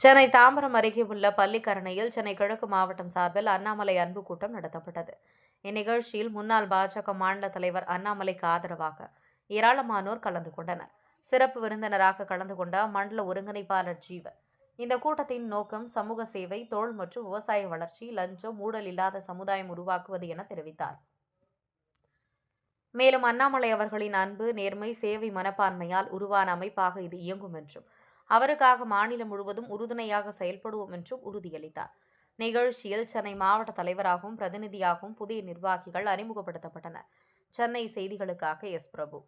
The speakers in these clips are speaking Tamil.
சென்னை தாம்பரம் அருகே உள்ள பள்ளிக்கரணையில் சென்னை கிழக்கு மாவட்டம் சார்பில் அண்ணாமலை அன்பு கூட்டம் நடத்தப்பட்டது. இந்நிகழ்ச்சியில் முன்னாள் பாஜக மாநில தலைவர் அண்ணாமலைக்கு ஆதரவாக ஏராளமானோர் கலந்து கொண்டனர். சிறப்பு விருந்தினராக கலந்து கொண்ட மண்டல ஒருங்கிணைப்பாளர் ஜீவ இந்த கூட்டத்தின் நோக்கம் சமூக சேவை தொழில் மற்றும் விவசாய வளர்ச்சி லஞ்சம் ஊழல் இல்லாத சமுதாயம் உருவாக்குவது என தெரிவித்தார். மேலும் அண்ணாமலை அவர்களின் அன்பு நேர்மை சேவை மனப்பான்மையால் உருவான அமைப்பாக இது இயங்கும் என்றும் அவருக்காக மாநிலம் முழுவதும் உறுதுணையாக செயல்படுவோம் என்றும் உறுதியளித்தார். நிகழ்ச்சியில் சென்னை மாவட்ட தலைவராகவும் பிரதிநிதியாகவும் புதிய நிர்வாகிகள் அறிமுகப்படுத்தப்பட்டனர். சென்னை செய்திகளுக்காக எஸ். பிரபு.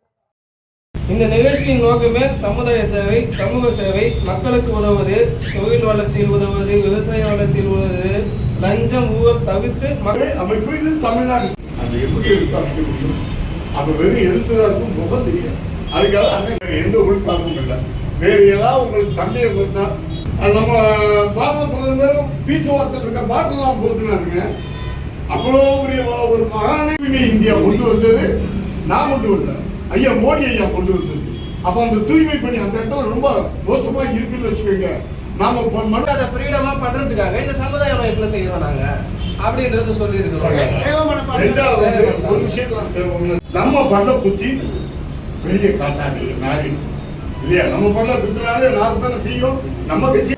இந்த நிகழ்ச்சியின் நோக்கமே சமுதாய சேவை சமூக சேவை மக்களுக்கு உதவுவது தொழில் வளர்ச்சியில் உதவுவது விவசாய வளர்ச்சியில் உதவுவது லஞ்சம் ஊழல் தவிர்த்து மக்கள் அமைப்பு இது தமிழ்நாடு. அது எப்படி அமைக்க முடியும் அப்ப வெறும் எழுத்துதாருக்கும் முகம் தெரியும் அதுக்காக எந்த உள்காரமும் இல்லை. வேறு ஏதாவது உங்களுக்கு சந்தேகம் இருந்தா அது நம்ம பாரத பிரதமரும் பேச்சுவார்த்தை இருக்க பாட்டெல்லாம் போட்டுனாருங்க அவ்வளோ பெரிய ஒரு மகானை இந்தியா கொண்டு வந்தது நான் கொண்டு வரல. ஐயா மோடி ஐயா கொண்டு வந்தது. அப்ப அந்த தூய்மை பணி அந்த இடத்துல ரொம்ப மோசமா இருக்குன்னு வச்சுக்கோங்க. நாம மன அதை ஃப்ரீடமா பண்றதுக்காக இந்த சமுதாய அமைப்புல செய்யறோம் நாங்க. அப்படின்றத சொல்லி இருக்கிறோம் ரெண்டாவது ஒரு விஷயத்தை. நம்ம பண்ண புத்தி வெளியே காட்டாங்க நாரி இல்லையா? நம்ம பண்ண புத்தினாலே நார் தானே செய்யும் நம்ம கட்சி